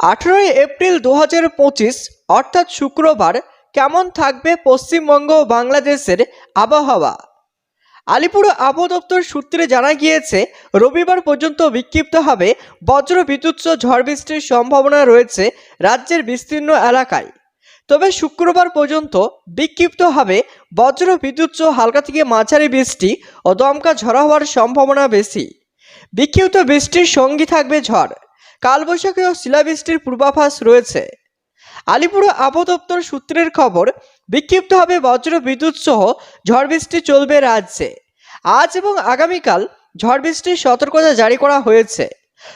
আঠেরোই এপ্রিল দু হাজার পঁচিশ, অর্থাৎ শুক্রবার, কেমন থাকবে পশ্চিমবঙ্গ ও বাংলাদেশের আবহাওয়া? আলিপুর আবহাওয়া দপ্তর সূত্রে জানা গিয়েছে, রবিবার পর্যন্ত বিক্ষিপ্ত হবে বজ্র বিদ্যুৎ ঝড় বৃষ্টির সম্ভাবনা রয়েছে রাজ্যের বিস্তীর্ণ এলাকায়। তবে শুক্রবার পর্যন্ত বিক্ষিপ্ত হবে বজ্র বিদ্যুৎ হালকা থেকে মাঝারি বৃষ্টি ও দমকা ঝড় হওয়ার সম্ভাবনা বেশি। বিক্ষিপ্ত বৃষ্টির সঙ্গী থাকবে ঝড়। কালবৈশাখী ও শিলাবৃষ্টির পূর্বাভাস রয়েছে। আলিপুর আবহাওয়া দপ্তর সূত্রের খবর বিক্ষিপ্ত হবে বজ্র বিদ্যুৎ সহ ঝড় বৃষ্টি চলবে রাজ্যে। আজ এবং আগামীকাল ঝড় বৃষ্টির সতর্কতা জারি করা হয়েছে।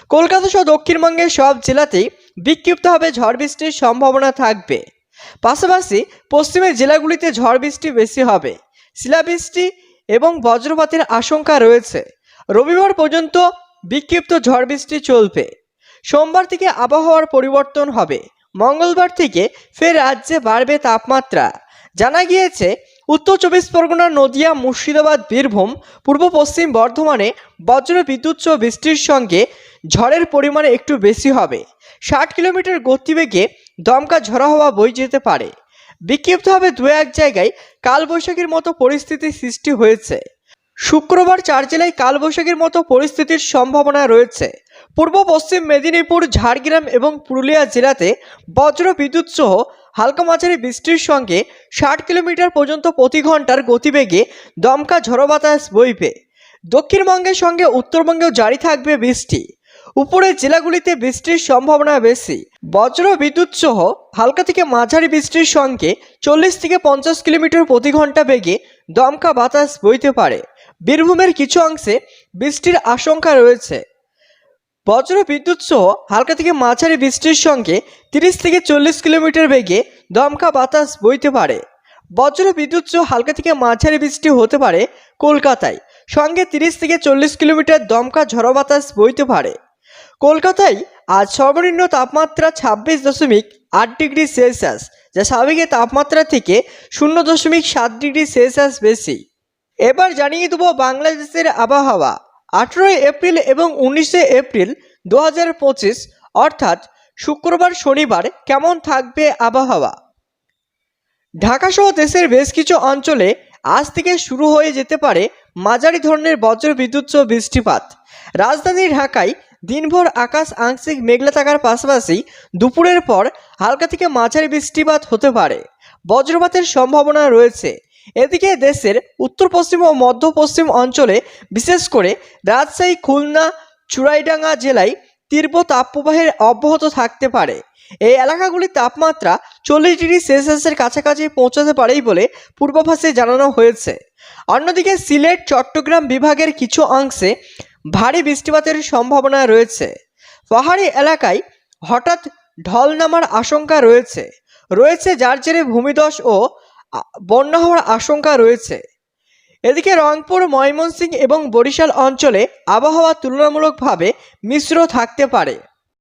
কলকাতা সহ দক্ষিণবঙ্গের সব জেলাতেই বিক্ষিপ্ত হবে ঝড় বৃষ্টির সম্ভাবনা থাকবে। পাশাপাশি পশ্চিমের জেলাগুলিতে ঝড় বৃষ্টি বেশি হবে। শিলাবৃষ্টি এবং বজ্রপাতের আশঙ্কা রয়েছে। রবিবার পর্যন্ত বিক্ষিপ্ত ঝড় বৃষ্টি চলবে। সোমবার থেকে আবহাওয়ার পরিবর্তন হবে। মঙ্গলবার থেকে ফের রাজ্যে বাড়বে তাপমাত্রা। জানা গিয়েছে, উত্তর চব্বিশ পরগনা, নদিয়া, মুর্শিদাবাদ, বীরভূম, পূর্ব পশ্চিম বর্ধমানে বজ্র বিদ্যুৎ বৃষ্টির সঙ্গে ঝড়ের পরিমাণ একটু বেশি হবে। ষাট কিলোমিটার গতিবেগে দমকা ঝড়া হওয়া বই যেতে পারে। বিক্ষিপ্তভাবে দু এক জায়গায় কালবৈশাখীর মতো পরিস্থিতি সৃষ্টি হয়েছে। শুক্রবার চার জেলায় কালবৈশাখীর মতো পরিস্থিতির সম্ভাবনা রয়েছে। পূর্ব পশ্চিম মেদিনীপুর, ঝাড়গ্রাম এবং পুরুলিয়া জেলাতে বজ্র বিদ্যুৎ সহ হালকা মাঝারি বৃষ্টির সঙ্গে ষাট কিলোমিটার পর্যন্ত প্রতি ঘণ্টার গতিবেগে দমকা ঝড়ো বাতাস বইবে। দক্ষিণবঙ্গের সঙ্গে উত্তরবঙ্গেও জারি থাকবে বৃষ্টি। উপরের জেলাগুলিতে বৃষ্টির সম্ভাবনা বেশি। বজ্র বিদ্যুৎ সহ হালকা থেকে মাঝারি বৃষ্টির সঙ্গে চল্লিশ থেকে পঞ্চাশ কিলোমিটার প্রতি ঘণ্টা বেগে দমকা বাতাস বইতে পারে। বীরভূমের কিছু অংশে বৃষ্টির আশঙ্কা রয়েছে। বজ্র বিদ্যুৎ সহ হালকা থেকে মাঝারি বৃষ্টির সঙ্গে তিরিশ থেকে চল্লিশ কিলোমিটার বেগে দমকা বাতাস বইতে পারে। বজ্র বিদ্যুৎ সহ হালকা থেকে মাঝারি বৃষ্টি হতে পারে কলকাতায়। সঙ্গে তিরিশ থেকে চল্লিশ কিলোমিটার দমকা ঝড়ো বাতাস বইতে পারে। কলকাতায় আজ সর্বনিম্ন তাপমাত্রা ছাব্বিশ দশমিক আট ডিগ্রি সেলসিয়াস, যা স্বাভাবিকের তাপমাত্রা থেকে শূন্য দশমিক সাত ডিগ্রি সেলসিয়াস বেশি। এবার জানিয়ে দেবো বাংলাদেশের আবহাওয়া। আঠেরোই এপ্রিল এবং উনিশে এপ্রিল দু হাজার পঁচিশ, অর্থাৎ শুক্রবার, শনিবার কেমন থাকবে আবহাওয়া? ঢাকা সহ দেশের বেশ কিছু অঞ্চলে আজ থেকে শুরু হয়ে যেতে পারে মাঝারি ধরনের বজ্র বিদ্যুৎ বৃষ্টিপাত। রাজধানী ঢাকায় দিনভর আকাশ আংশিক মেঘলা থাকার পাশাপাশি দুপুরের পর হালকা থেকে মাঝারি বৃষ্টিপাত হতে পারে। বজ্রপাতের সম্ভাবনা রয়েছে। এদিকে দেশের উত্তর পশ্চিম ও মধ্য পশ্চিম অঞ্চলে, বিশেষ করে রাজশাহী, খুলনা চুড়াইডাঙ্গা জেলায় তীব্র তাপপ্রবাহের অব্যাহত থাকতে পারে। এই এলাকাগুলির তাপমাত্রা চল্লিশ ডিগ্রি সেলসিয়াসের কাছাকাছি পৌঁছাতে পারেই বলে পূর্বাভাসে জানানো হয়েছে। অন্যদিকে সিলেট, চট্টগ্রাম বিভাগের কিছু অংশে ভারী বৃষ্টিপাতের সম্ভাবনা রয়েছে। পাহাড়ি এলাকায় হঠাৎ ঢল নামার আশঙ্কা রয়েছে। রয়েছে যার জেরে ভূমিধস ও বন্যা হওয়ার আশঙ্কা রয়েছে। এদিকে রংপুর, ময়মনসিংহ এবং বরিশাল অঞ্চলে আবহাওয়া তুলনামূলকভাবে মিশ্র থাকতে পারে।